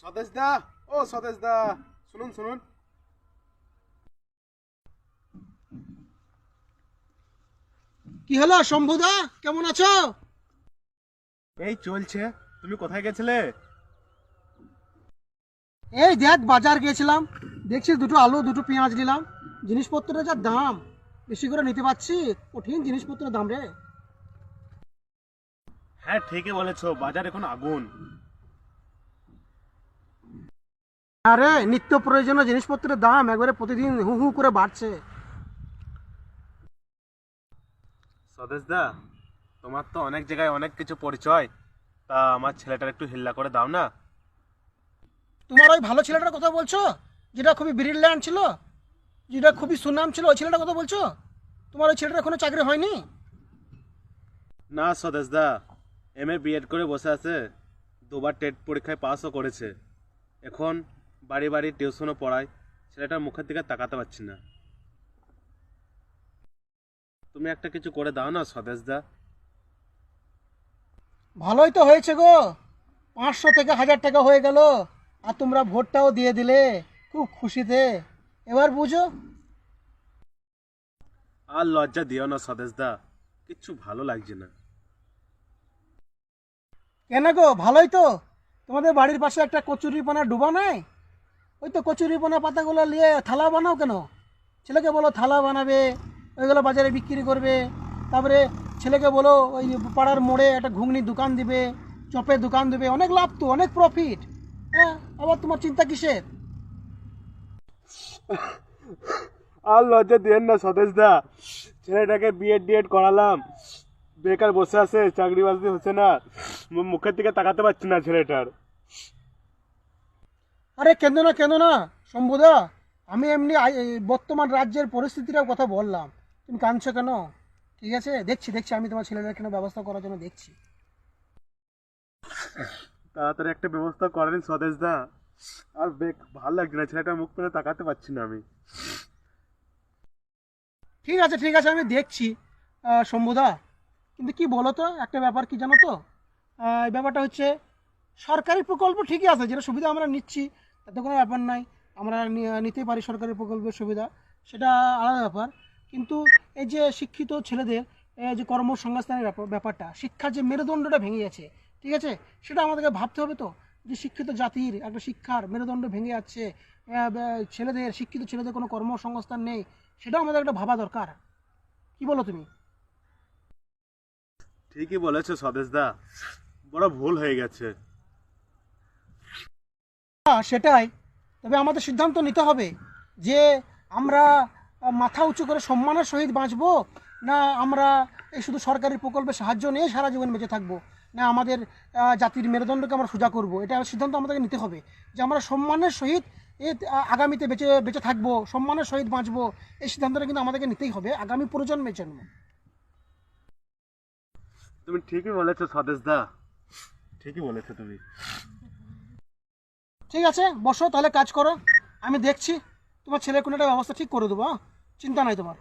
স্বদেশ দা ও স্বদেশ দা শুনুন শুনুন। কি হলো শম্ভুদা? কেমন আছো? এই চলছে। তুমি কোথায় গেছিলে? এই দেখ বাজার গিয়েছিলাম। দেখছি দুটো আলু দুটো পেঁয়াজ নিলাম। জিনিসপত্রের যা দাম বেশি করে নিতে পারছি? কঠিন জিনিসপত্রের দাম রে। হ্যাঁ ঠিকই বলেছ। বাজার এখন আগুন। আরে নিত্য প্রয়োজনীয় জিনিসপত্রের দাম একবারে প্রতিদিন হু হু করে বাড়ছে। স্বদেশ দা তোমার তো অনেক জায়গায় অনেক কিছু পরিচয়। তা আমার ছেলেটার একটু হিল্লা করে দাও না। তোমার ওই ভালো ছেলেটার কথা বলছো? যেটা খুবই ব্রিলিয়ান্ট ছিল যেটা খুবই সুনাম ছিল ওই ছেলেটার কথা বলছো? তোমার ওই ছেলেটার কোনো চাকরি হয়নি? না স্বদেশ দা এম এ বিএড করে বসে আছে দুবার টেট পরীক্ষায় পাসও করেছে। এখন বাড়ি বাড়ি টিউশনও পড়ায় ছেলেটার মুখের দিকে তাকাতে পারছি না। তুমি একটা কিছু করে দাও না স্বদেশ দা। ভালোই তো হয়েছে গো। পাঁচশো থেকে হাজার টাকা হয়ে গেল আর তোমরা ভোটটাও দিয়ে দিলে খুব খুশিতে। এবার বুঝো। আর লজ্জা দিও না স্বদেশ দা। কিচ্ছু ভালো লাগছে না। কেন গো? ভালোই তো। তোমাদের বাড়ির পাশে একটা কচুরিপানা ডুবা নাই? ওই তো কচুরি কচুরিপানা পাতাগুলো নিয়ে থালা বানাও কেন? ছেলেকে বলো থালা বানাবে, ওইগুলো বাজারে বিক্রি করবে। তারপরে ছেলেকে বলো ওই পাড়ার মোড়ে একটা ঘুগনির দোকান দিবে, চপের দোকান দেবে। অনেক লাভ তো, অনেক প্রফিট হ্যাঁ আবার তোমার চিন্তা কিসের? আর লজ্জা দিয়েন না স্বদেশ দা, ছেলেটাকে বিএড ডিএড করালাম। বেকার বসে আছে, চাকরি বাকরি হচ্ছে না। মুখের দিকে তাকাতে পারছি না ছেলেটার। আরে কেন না কেন না শম্ভুদা। আমি এমনি বর্তমান রাজ্যের পরিস্থিতিটার কথা বললাম। তুমি কাঁদছো কেন? ঠিক আছে? দেখছি দেখছি আমি তোমার ছেলেদের কেন ব্যবস্থা করার জন্য দেখছি। তাড়াতাড়ি একটা ব্যবস্থা করেন স্বদেশ দা। আর বেক ভালো লাগছে না ছেলেটার মুখ পেলে তাকাতে পারছি না আমি। ঠিক আছে ঠিক আছে আমি দেখছি। শম্ভুদা কিন্তু কি বলো তো একটা ব্যাপার কি জানো তো? এই ব্যাপারটা হচ্ছে সরকারি প্রকল্প ঠিকই আছে, যেটা সুবিধা আমরা নিচ্ছি, তাতে কোনো ব্যাপার নাই। আমরা নিতে পারি সরকারি প্রকল্পের সুবিধা, সেটা আলাদা ব্যাপার। কিন্তু এই যে শিক্ষিত ছেলেদের যে কর্মসংস্থানের ব্যাপার- ব্যাপারটা, শিক্ষার যে মেরুদণ্ডটা ভেঙে গেছে ঠিক আছে? সেটা আমাদেরকে ভাবতে হবে তো, যে শিক্ষিত জাতির একটা শিক্ষার মেরুদণ্ড ভেঙে যাচ্ছে ছেলেদের, শিক্ষিত ছেলেদের কোনো কর্মসংস্থান নেই, সেটাও আমাদের একটা ভাবা দরকার। কি বলো তুমি? ঠিকই বলেছ স্বদেশ দা, বড় ভুল হয়ে গেছে। সেটাই। তবে আমাদের সিদ্ধান্ত নিতে হবে যে আমরা মাথা উঁচু করে সম্মানের সহিত বাঁচবো না আমরা এই শুধু সরকারি প্রকল্পে সাহায্য নিয়ে সারা জীবন বেঁচে থাকব না আমাদের জাতির মেরুদণ্ডকে আমরা সোজা করব। এটা সিদ্ধান্ত আমাদেরকে নিতে হবে যে আমরা সম্মানের সহিত এ আগামীতে বেঁচে বেঁচে থাকব সম্মানের সহিত বাঁচবো এই সিদ্ধান্তটা কিন্তু আমাদেরকে নিতেই হবে আগামী প্রজন্মের জন্য। তুমি ঠিকই বলেছ স্বদেশ দা। ঠিকই বলেছ তুমি। ঠিক আছে, বসো, তাহলে কাজ করো। আমি দেখছি, তোমার ছেলের কোনো একটা ব্যবস্থা ঠিক করে দেবো হ্যাঁ? চিন্তা নাই তোমার।